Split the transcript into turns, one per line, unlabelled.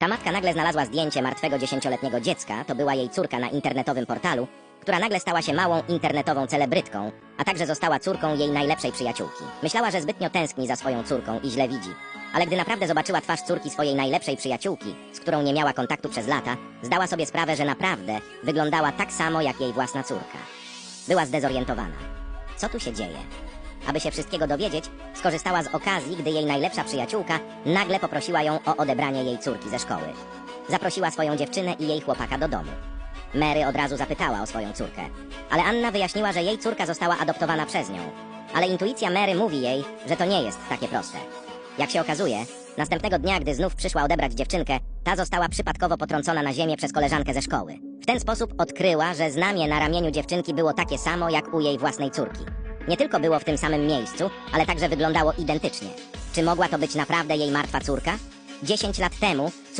Ta matka nagle znalazła zdjęcie martwego dziesięcioletniego dziecka, to była jej córka na internetowym portalu, która nagle stała się małą internetową celebrytką, a także została córką jej najlepszej przyjaciółki. Myślała, że zbytnio tęskni za swoją córką i źle widzi. Ale gdy naprawdę zobaczyła twarz córki swojej najlepszej przyjaciółki, z którą nie miała kontaktu przez lata, zdała sobie sprawę, że naprawdę wyglądała tak samo jak jej własna córka. Była zdezorientowana. Co tu się dzieje? Aby się wszystkiego dowiedzieć, skorzystała z okazji, gdy jej najlepsza przyjaciółka nagle poprosiła ją o odebranie jej córki ze szkoły. Zaprosiła swoją dziewczynę i jej chłopaka do domu. Mary od razu zapytała o swoją córkę, ale Anna wyjaśniła, że jej córka została adoptowana przez nią. Ale intuicja Mary mówi jej, że to nie jest takie proste. Jak się okazuje, następnego dnia, gdy znów przyszła odebrać dziewczynkę, ta została przypadkowo potrącona na ziemię przez koleżankę ze szkoły. W ten sposób odkryła, że znamie na ramieniu dziewczynki było takie samo jak u jej własnej córki. Nie tylko było w tym samym miejscu, ale także wyglądało identycznie. Czy mogła to być naprawdę jej martwa córka? 10 lat temu córka